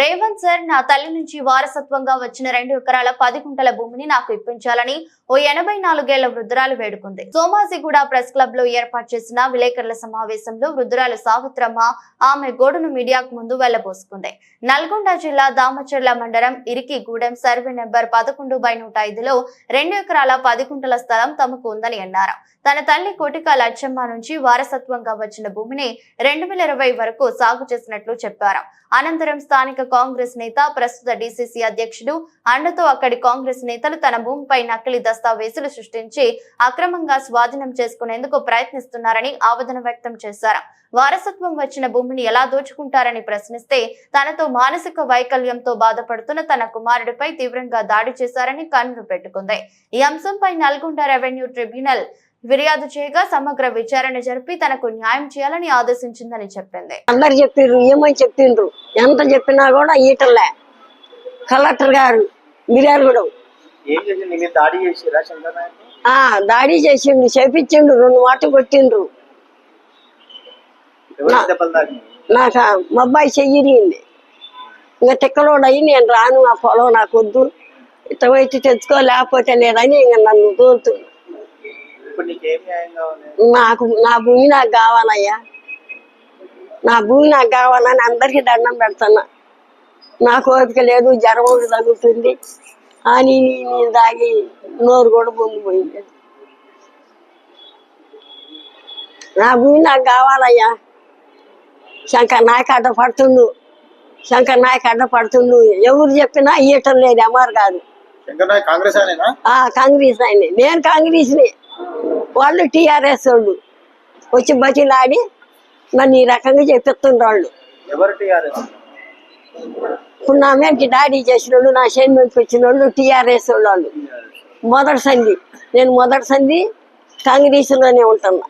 Revanth sir నా తల్లి నుంచి వారసత్వంగా వచ్చిన రెండు ఎకరాల పది గుంటల భూమిని నాకు ఇప్పించాలని ఓ ఎనభై నాలుగేళ్ళ వృద్ధురాలు వేడుకుంది. సోమాజిగూడ ప్రెస్ క్లబ్లో ఏర్పాటు చేసిన విలేకరుల సమావేశంలో వృద్ధురాలు సావిత్రమ్మ ఆమె గోడును మీడియాకు ముందు వెళ్ళబోసుకుంది. నల్గొండ జిల్లా దామచర్ల మండలం ఇరికిగూడెం సర్వే నెంబర్ పదకొండు బై నూట ఐదులో రెండు ఎకరాల పది గుంటల స్థలం తమకు ఉందని అన్నారు. తన తల్లి కోటిక లచ్చమ్మ నుంచి వారసత్వంగా వచ్చిన భూమిని రెండు వేల ఇరవై వరకు సాగు చేసినట్లు చెప్పారు. అనంతరం స్థానిక కాంగ్రెస్ నేత ప్రస్తుత డిసిసి అధ్యక్షుడు అండతో అక్కడి కాంగ్రెస్ నేతలు తన భూమిపై నకిలీ దస్తావేజులు సృష్టించి అక్రమంగా స్వాధీనం చేసుకునేందుకు ప్రయత్నిస్తున్నారని ఆవేదన వ్యక్తం చేశారు. వారసత్వం వచ్చిన భూమిని ఎలా దోచుకుంటారని ప్రశ్నిస్తే తనతో మానసిక వైకల్యంతో బాధపడుతున్న తన కుమారుడిపై తీవ్రంగా దాడి చేశారని కన్ను పెట్టుకుంది. ఈ అంశంపై నల్గొండ రెవెన్యూ ట్రిబ్యునల్ ఫిర్యాదు చేయగా సమగ్ర విచారణ జరిపి తనకు న్యాయం చేయాలని ఆదేశించిందని చెప్పింది. అందరు చెప్పిండ్రు ఏమని చెప్పిండ్రు? ఎంత చెప్పినా కూడా ఈటలే. కలెక్టర్ గారు మిర్యాలగూడెం దాడి చేసిండు చేపించిండు రెండు మాటలు కొట్టిండ్రు. నాకు మా అబ్బాయి చెయ్యిరింది ఇంకా తిక్కలోడయి నేను రాను ఆ పొలం నాకు వద్దు వచ్చి తెచ్చుకో లేకపోతే లేదని ఇంకా నన్ను కావాలి నాకు నా భూమి నాకు కావాలయ్యా. నా భూమి నాకు కావాలని అందరికీ దండం పెడుతున్నా. నాకు ఓపిక లేదు జ్వరం తగ్గుతుంది అని నేను దాగి నోరు కూడా పొంగిపోయింది. నా భూమి నాకు కావాలయ్యా. శంకర్ నాయక్ అడ్డ పడుతుండు. శంకర్ నాయక్ అడ్డ పడుతుండు. ఎవరు చెప్పినా ఇయ్యటం లేదు ఎమర్ కాదు కాంగ్రెస్ ఆయన. నేను కాంగ్రెస్ని. వాళ్ళు టీఆర్ఎస్ వాళ్ళు. వచ్చి బతిలాడి నన్ను ఈ రకంగా చెప్పిస్తుండ్రు వాళ్ళు ఇప్పుడు నా మీదకి డాడీ చేసిన వాళ్ళు నా చేను మీదకి వచ్చిన వాళ్ళు టీఆర్ఎస్ వాళ్ళు మొదటి సంధి. నేను మొదటి సంధి కాంగ్రెస్లోనే ఉంటున్నా.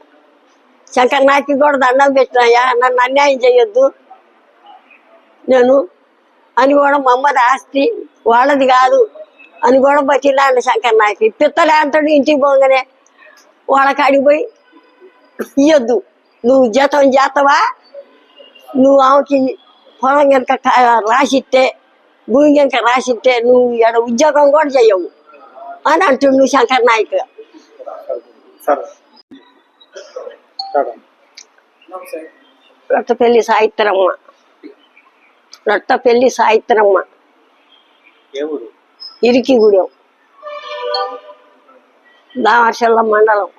శంకర్ నాకి కూడా దండం పెట్టినాయా నన్ను అన్యాయం చేయొద్దు. నేను అని కూడా మా అమ్మది ఆస్తి వాళ్ళది కాదు అని కూడా బతిలాండి శంకర్ నాయకి పిత్తలే అంటాడు ఇంటికి పోగానే వాళ్ళ కాడికి పోయి ఇయ్యొద్దు. నువ్వు జీతం చేస్తావా? నువ్వు ఆమెకి పొలం కనుక రాసిస్తే భూమి కనుక రాసిస్తే నువ్వు ఇక్కడ ఉద్యోగం కూడా చేయవు అని అంటుండు శంకర్ నాయక్. రొట్టపల్లి సాయిత్రమ్మ. రొట్టపల్లి సాయిత్రమ్మ. ఇరికిగూడెం. దామర్షల్ల మండలం.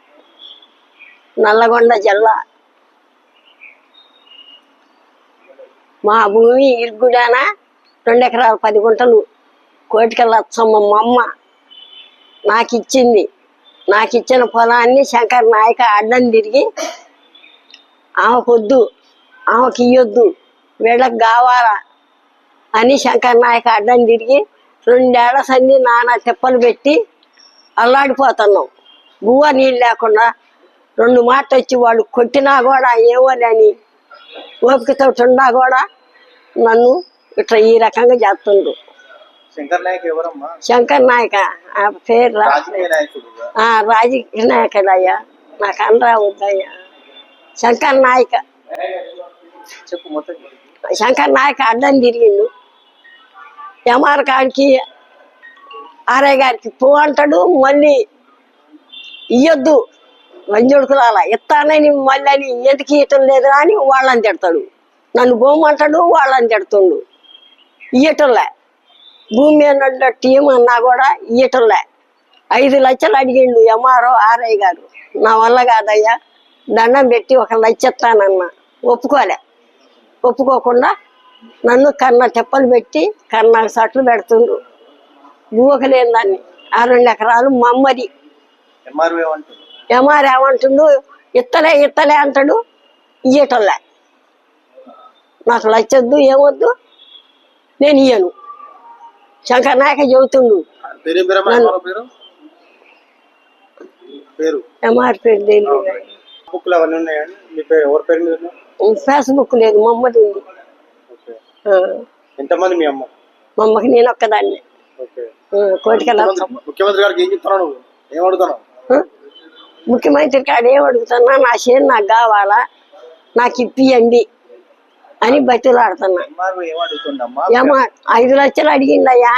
నల్లగొండ జిల్లా. మా భూమి ఇరుగుడాన? రెండు ఎకరాల పది గుంటలు. కోటికల్ లచ్చమ్మ మా అమ్మ నాకు ఇచ్చింది నాకు ఇచ్చిన పొలాన్ని శంకర్ నాయక అడ్డం తిరిగి ఆమెకొద్దు ఆమెకి ఇయ్యొద్దు వీళ్ళకి కావాలా అని శంకర్ నాయక అడ్డం తిరిగి రెండేళ్ళ సంది నానా తిప్పలు పెట్టి అల్లాడిపోతున్నాం. బువ్వ నీళ్ళు లేకుండా రెండు మాటలు వచ్చి వాళ్ళు కొట్టినా కూడా ఏమోనని ఓపికతో ఉన్నా కూడా నన్ను ఇట్లా ఈ రకంగా చేస్తుండ్రు శంకర్ నాయక్ ఎవరమ్మా? శంకర్ నాయక? ఆ పేరు రాజకీయ నాయకుడయ్యా. నాకు అనరా వద్దయ్యా శంకర్ నాయక. శంకర్ నాయక అడ్డం తిరిగిండు. ఎంఆర్ గారికి ఆర్ఐ గారికి పో అంటాడు. మళ్ళీ ఇయ్యొద్దు. వంజుడుకులాల ఇస్తానని మళ్ళీ అని ఎందుకు ఇయ్యటం లేదు అని వాళ్ళని తిడతాడు. నన్ను భూమంటాడు వాళ్ళని తిడుతుండు. ఇయ్యటంలే. భూమి మీద టీం అన్నా కూడా ఇయ్యటంలే. ఐదు లక్షలు అడిగిండు ఎంఆర్ఓ ఆర్ఐ గారు. నా వల్ల కాదయ్యా దండం పెట్టి ఒక లక్ష ఇస్తానన్నా ఒప్పుకోలే. ఒప్పుకోకుండా నన్ను కన్న తెప్పలు పెట్టి కన్న సట్లు పెడుతుండ్రు భూవక దాన్ని. ఆ రెండు ఎకరాలు మమ్మది. ఏమంటుండు? ఇత్తలే ఇత్తలే అంటాడు. ఇయ్యటంలే నాకు లచ్చొద్దు ఏమొద్దు? నేను ఇయ్యను. శంకర్ నాయక చెబుతుండు. ఎంఆర్ పేరు తెలియదు మీ? ఫేస్బుక్ లేదు మమ్మది ఉంది. ఎంతమంది మీ అమ్మ? నేను ఒక్కదాన్ని. కోటికెళ్ళ ముఖ్యమంత్రి- గారికి ఏం చెప్తున్నావు నువ్వు? ఏం అడుగుతున్నావు? ముఖ్యమంత్రి కాడ ఏం అడుగుతున్నా? నా చేను నాకు కావాలా? నాకు ఇప్పియండి అని బతులాడుతున్నా ఏమో ఐదు లక్షలు అడిగిందయ్యా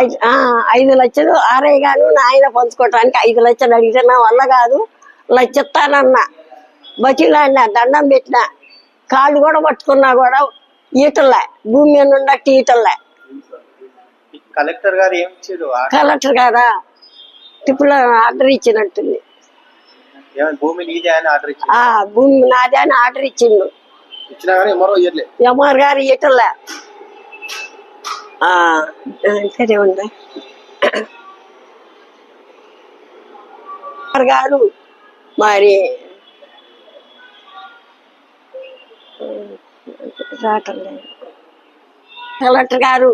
ఐదు ఆ, ఐదు లక్షలు ఆర్ఐ గాను నాయన పంచుకోవటానికి ఐదు లక్షలు అడిగితే నా వల్ల కాదు. లక్ష ఇస్తానన్నా బతిలాడినా దండం పెట్టినా కాళ్ళు కూడా పట్టుకున్నా కూడా ఈటలే భూమి మీద ఉండట్టి ఈటలే ఈ కలెక్టర్ గారు ఏమి కలెక్టర్ గారా? టిప్పులో ఆర్డర్ ఇచ్చినట్టుంది. భూమి నీదే అని ఆర్డర్ ఇచ్చిండు. ఎంఆర్ గారు ఆ, సరే ఉందా ఎంఆర్ గారు మరి రావటం లేదు. కలెక్టర్ గారు